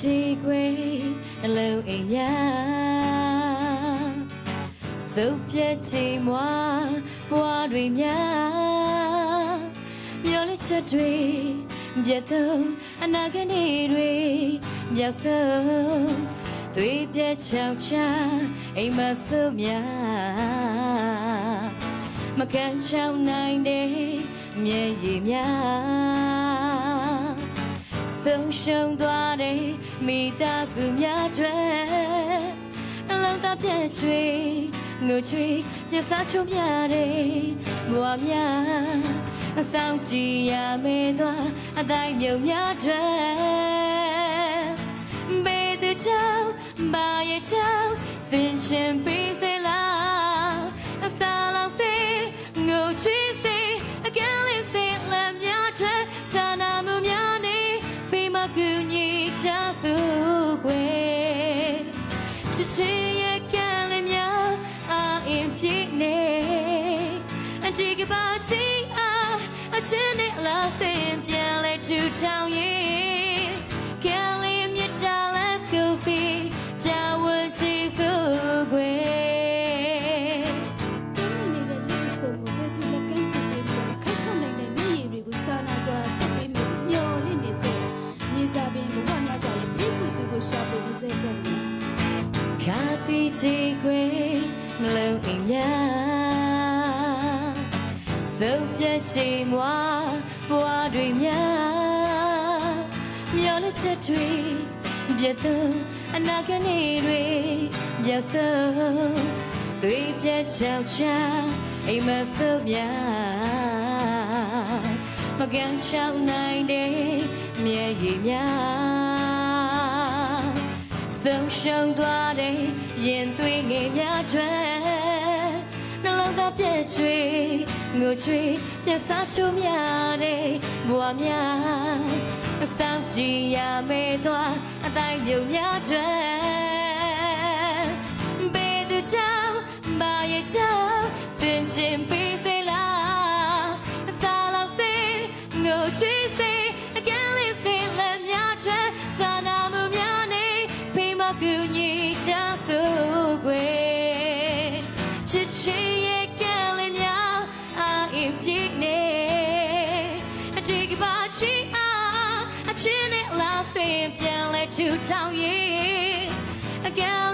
ချီခွေနှလုံးအိမ်များစုပ်ပြည့်ချီမွာဘွားတွေများမျောလချက်တွေပြတ်သုံးအနာဂတ်နေ့တွေမြောက်ဆုံးသွေးပြတ်ချောက်ချအိမ်မဆုများမကန်ချောင်းနိုင်တဲ့မျက်ရည်များ ဆုံးရှုံးသွားတဲ့မိသားစုများတွေအလုံးသားပြည့်ချွေငိုချွေပြစားချုံပြတဲ့ဘဝများအဆောင်ကြည့်ရမေးသွားအတိုင်းမြုံများတွေဘေး ချစ်ချစ်ရဲ့ကံလေးများအာအင်ပြည့်နေအကြည့်ကပါချီအားအချင်းနဲ့လာစင်ပြန်လဲထူထောင်ရင် ချီခွေနှလုံးအိမ်များစုပ်ပြတ်ချီမွာဘွားတွေများမျောလက်ချက်တွေပြတ်သုံးအနာဂတ်နေ့တွေပြောက်ဆုံးသွေးပြတ်ချောက်ချအိမ်မဆုပ်များမကန်ချောင်းနိုင်တဲ့မျက်ရည်များ ဆုံးရှုံးသွားတဲ့ရင်သွေးငယ်များတွေနှလုံးသားပြည့်ချွေငိုချွေပြတ်စားချုံများတဲ့ဘဝများအဆောင်ကြည့်ရမေးသွားအတိုင်းမြုံများတွေဘေး to tell you again.